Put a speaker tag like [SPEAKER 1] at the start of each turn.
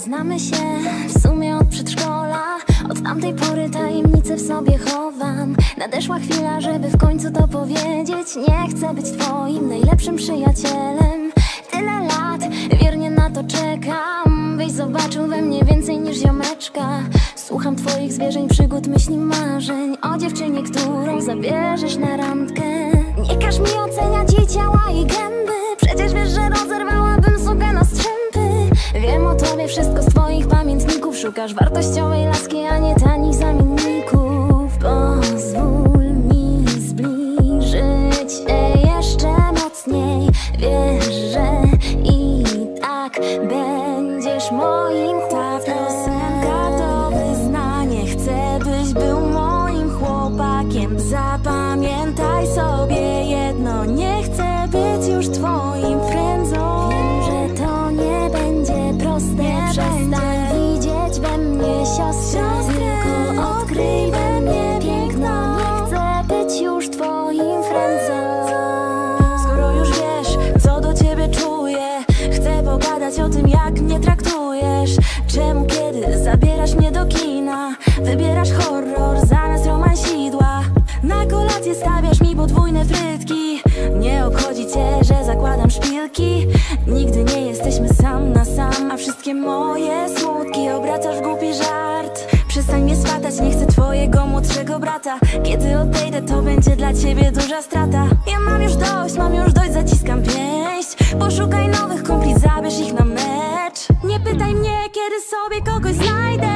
[SPEAKER 1] Znamy się w sumie od przedszkola. Od tamtej pory tajemnicę w sobie chowam. Nadeszła chwila, żeby w końcu to powiedzieć. Nie chcę być twoim najlepszym przyjacielem. Tyle lat, wiernie na to czekam. Byś zobaczył we mnie więcej niż ziomeczka. Słucham twoich zwierzeń, przygód, myśli, marzeń. O dziewczynie, którą zabierzesz na randkę. Nie każ mi oceniać jej Wszystko z twoich pamiętników. Szukasz wartościowej laski, a nie tanich zamienników. Pozwól mi zbliżyć się jeszcze mocniej. Wiesz, że i tak będziesz moim
[SPEAKER 2] Ta szpilki Nigdy nie jesteśmy sam na sam A wszystkie moje smutki obracasz w głupi żart. Przestań mnie swatać, nie chcę twojego młodszego brata. Kiedy odejdę, to będzie dla ciebie duża strata. Ja mam już dość, mam już dość, zaciskam pięść. Poszukaj nowych kumpli, zabierz ich na mecz. Nie pytaj mnie, kiedy sobie kogoś znajdę